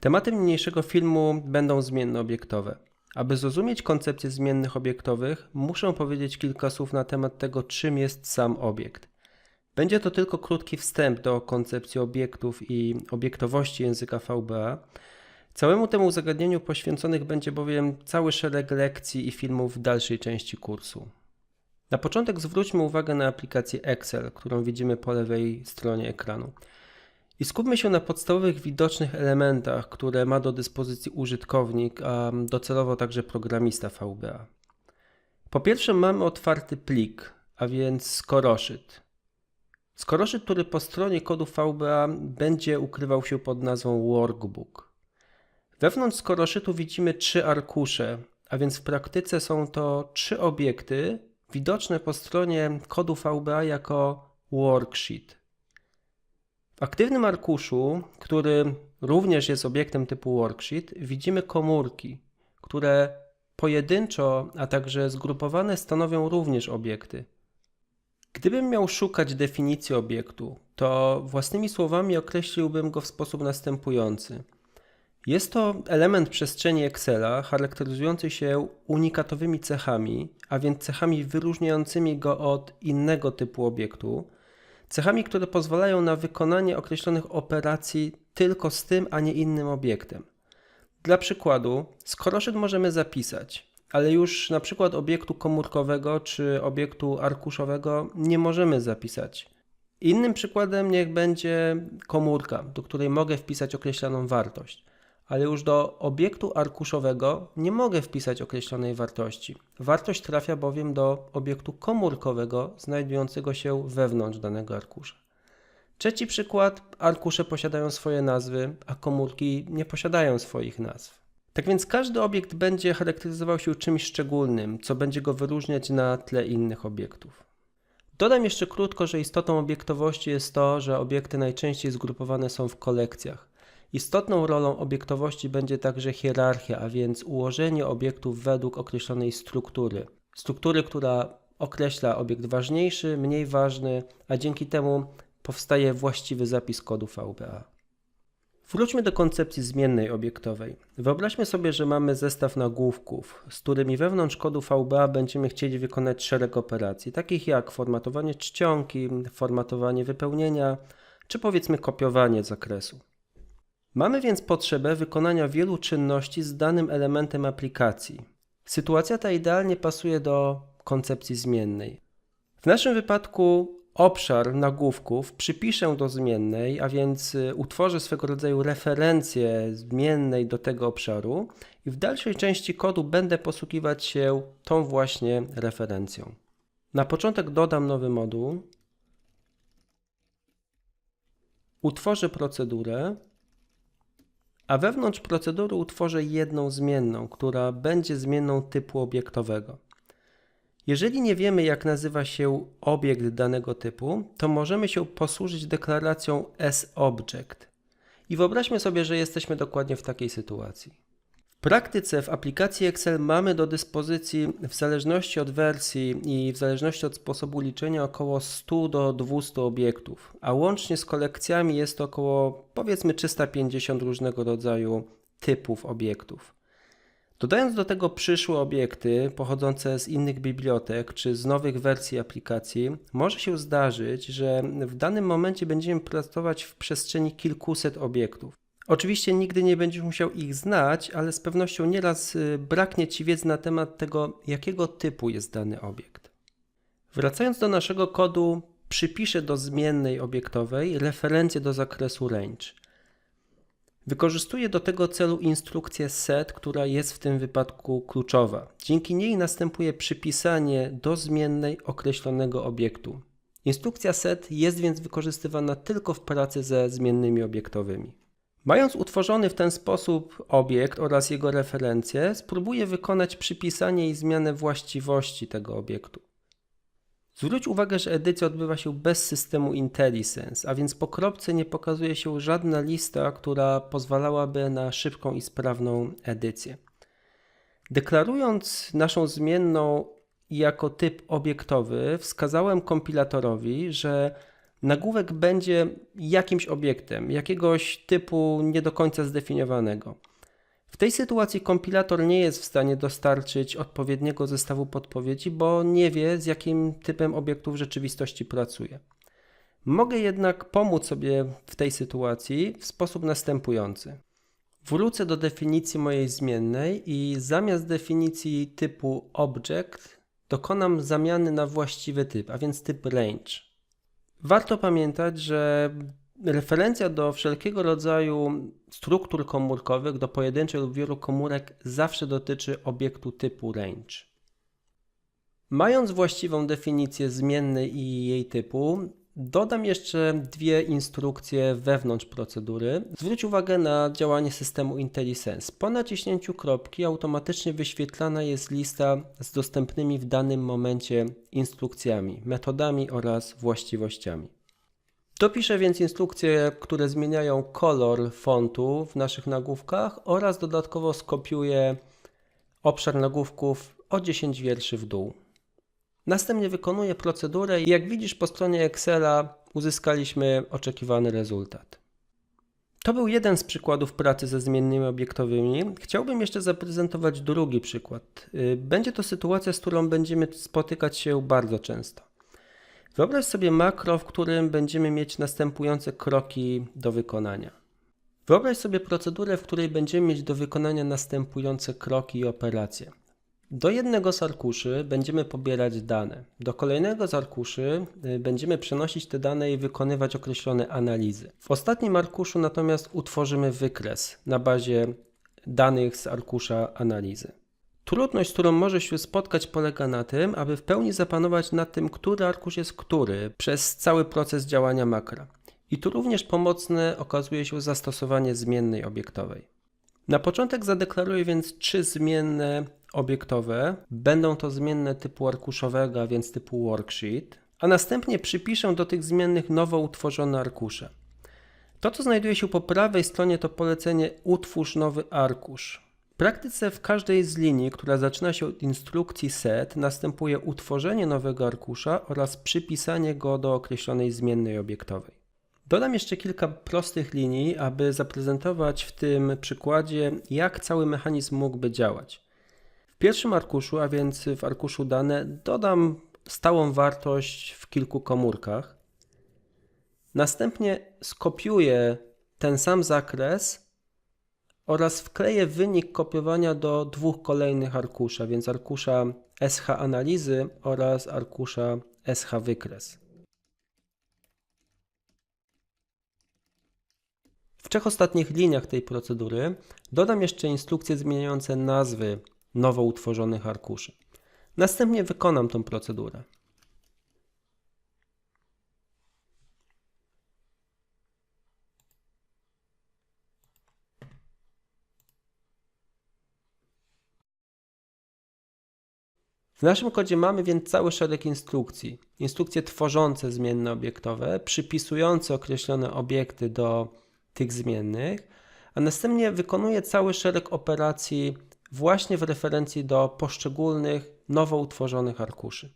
Tematem niniejszego filmu będą zmienne obiektowe. Aby zrozumieć koncepcję zmiennych obiektowych, muszę powiedzieć kilka słów na temat tego, czym jest sam obiekt. Będzie to tylko krótki wstęp do koncepcji obiektów i obiektowości języka VBA. Całemu temu zagadnieniu poświęconych będzie bowiem cały szereg lekcji i filmów w dalszej części kursu. Na początek zwróćmy uwagę na aplikację Excel, którą widzimy po lewej stronie ekranu. I skupmy się na podstawowych widocznych elementach, które ma do dyspozycji użytkownik, a docelowo także programista VBA. Po pierwsze mamy otwarty plik, a więc skoroszyt. Skoroszyt, który po stronie kodu VBA będzie ukrywał się pod nazwą workbook. Wewnątrz skoroszytu widzimy trzy arkusze, a więc w praktyce są to trzy obiekty widoczne po stronie kodu VBA jako worksheet. W aktywnym arkuszu, który również jest obiektem typu worksheet, widzimy komórki, które pojedynczo, a także zgrupowane stanowią również obiekty. Gdybym miał szukać definicji obiektu, to własnymi słowami określiłbym go w sposób następujący. Jest to element przestrzeni Excela charakteryzujący się unikatowymi cechami, a więc cechami wyróżniającymi go od innego typu obiektu, cechami, które pozwalają na wykonanie określonych operacji tylko z tym, a nie innym obiektem. Dla przykładu, skoroszyt możemy zapisać, ale już na przykład obiektu komórkowego czy obiektu arkuszowego nie możemy zapisać. Innym przykładem niech będzie komórka, do której mogę wpisać określoną wartość ale już do obiektu arkuszowego nie mogę wpisać określonej wartości. Wartość trafia bowiem do obiektu komórkowego znajdującego się wewnątrz danego arkusza. Trzeci przykład: arkusze posiadają swoje nazwy, a komórki nie posiadają swoich nazw. Tak więc każdy obiekt będzie charakteryzował się czymś szczególnym, co będzie go wyróżniać na tle innych obiektów. Dodam jeszcze krótko, że istotą obiektowości jest to, że obiekty najczęściej zgrupowane są w kolekcjach. Istotną rolą obiektowości będzie także hierarchia, a więc ułożenie obiektów według określonej struktury. Struktury, która określa obiekt ważniejszy, mniej ważny, a dzięki temu powstaje właściwy zapis kodu VBA. Wróćmy do koncepcji zmiennej obiektowej. Wyobraźmy sobie, że mamy zestaw nagłówków, z którymi wewnątrz kodu VBA będziemy chcieli wykonać szereg operacji, takich jak formatowanie czcionki, formatowanie wypełnienia, czy powiedzmy kopiowanie zakresu. Mamy więc potrzebę wykonania wielu czynności z danym elementem aplikacji. Sytuacja ta idealnie pasuje do koncepcji zmiennej. W naszym wypadku obszar nagłówków przypiszę do zmiennej, a więc y, utworzę swego rodzaju referencję zmiennej do tego obszaru i w dalszej części kodu będę posługiwać się tą właśnie referencją. Na początek dodam nowy moduł, utworzę procedurę, a wewnątrz procedury utworzę jedną zmienną, która będzie zmienną typu obiektowego. Jeżeli nie wiemy, jak nazywa się obiekt danego typu, to możemy się posłużyć deklaracją sObject. I wyobraźmy sobie, że jesteśmy dokładnie w takiej sytuacji. Praktyce w aplikacji Excel mamy do dyspozycji w zależności od wersji i w zależności od sposobu liczenia około 100 do 200 obiektów, a łącznie z kolekcjami jest to około powiedzmy 350 różnego rodzaju typów obiektów. Dodając do tego przyszłe obiekty pochodzące z innych bibliotek czy z nowych wersji aplikacji, może się zdarzyć, że w danym momencie będziemy pracować w przestrzeni kilkuset obiektów. Oczywiście nigdy nie będziesz musiał ich znać, ale z pewnością nieraz y, braknie Ci wiedzy na temat tego, jakiego typu jest dany obiekt. Wracając do naszego kodu, przypiszę do zmiennej obiektowej referencję do zakresu range. Wykorzystuję do tego celu instrukcję set, która jest w tym wypadku kluczowa. Dzięki niej następuje przypisanie do zmiennej określonego obiektu. Instrukcja set jest więc wykorzystywana tylko w pracy ze zmiennymi obiektowymi. Mając utworzony w ten sposób obiekt oraz jego referencje, spróbuję wykonać przypisanie i zmianę właściwości tego obiektu. Zwróć uwagę, że edycja odbywa się bez systemu IntelliSense, a więc po kropce nie pokazuje się żadna lista, która pozwalałaby na szybką i sprawną edycję. Deklarując naszą zmienną jako typ obiektowy, wskazałem kompilatorowi, że Nagłówek będzie jakimś obiektem, jakiegoś typu nie do końca zdefiniowanego. W tej sytuacji kompilator nie jest w stanie dostarczyć odpowiedniego zestawu podpowiedzi, bo nie wie, z jakim typem obiektów w rzeczywistości pracuje. Mogę jednak pomóc sobie w tej sytuacji w sposób następujący. Wrócę do definicji mojej zmiennej i zamiast definicji typu object dokonam zamiany na właściwy typ, a więc typ range. Warto pamiętać, że referencja do wszelkiego rodzaju struktur komórkowych, do pojedynczych lub wielu komórek zawsze dotyczy obiektu typu range. Mając właściwą definicję zmiennej i jej typu, dodam jeszcze dwie instrukcje wewnątrz procedury. Zwróć uwagę na działanie systemu IntelliSense. Po naciśnięciu kropki automatycznie wyświetlana jest lista z dostępnymi w danym momencie instrukcjami, metodami oraz właściwościami. Dopiszę więc instrukcje, które zmieniają kolor fontu w naszych nagłówkach oraz dodatkowo skopiuję obszar nagłówków o 10 wierszy w dół. Następnie wykonuję procedurę i jak widzisz po stronie Excela uzyskaliśmy oczekiwany rezultat. To był jeden z przykładów pracy ze zmiennymi obiektowymi. Chciałbym jeszcze zaprezentować drugi przykład. Y, Będzie to sytuacja, z którą będziemy spotykać się bardzo często. Wyobraź sobie makro, w którym będziemy mieć następujące kroki do wykonania. Wyobraź sobie procedurę, w której będziemy mieć do wykonania następujące kroki i operacje. Do jednego z arkuszy będziemy pobierać dane. Do kolejnego z arkuszy y, będziemy przenosić te dane i wykonywać określone analizy. W ostatnim arkuszu natomiast utworzymy wykres na bazie danych z arkusza analizy. Trudność, z którą może się spotkać, polega na tym, aby w pełni zapanować nad tym, który arkusz jest który przez cały proces działania makra. I tu również pomocne okazuje się zastosowanie zmiennej obiektowej. Na początek zadeklaruję więc trzy zmienne obiektowe. Będą to zmienne typu arkuszowego, a więc typu worksheet, a następnie przypiszę do tych zmiennych nowo utworzone arkusze. To, co znajduje się po prawej stronie, to polecenie utwórz nowy arkusz. W praktyce w każdej z linii, która zaczyna się od instrukcji set, następuje utworzenie nowego arkusza oraz przypisanie go do określonej zmiennej obiektowej. Dodam jeszcze kilka prostych linii, aby zaprezentować w tym przykładzie, jak cały mechanizm mógłby działać. W pierwszym arkuszu, a więc w arkuszu dane, dodam stałą wartość w kilku komórkach. Następnie skopiuję ten sam zakres oraz wkleję wynik kopiowania do dwóch kolejnych arkusza, więc arkusza SH analizy oraz arkusza SH wykres. Trzech ostatnich liniach tej procedury dodam jeszcze instrukcje zmieniające nazwy nowo utworzonych arkuszy. Następnie wykonam tą procedurę. W naszym kodzie mamy więc cały szereg instrukcji. Instrukcje tworzące zmienne obiektowe, przypisujące określone obiekty do tych zmiennych, a następnie wykonuje cały szereg operacji właśnie w referencji do poszczególnych nowo utworzonych arkuszy.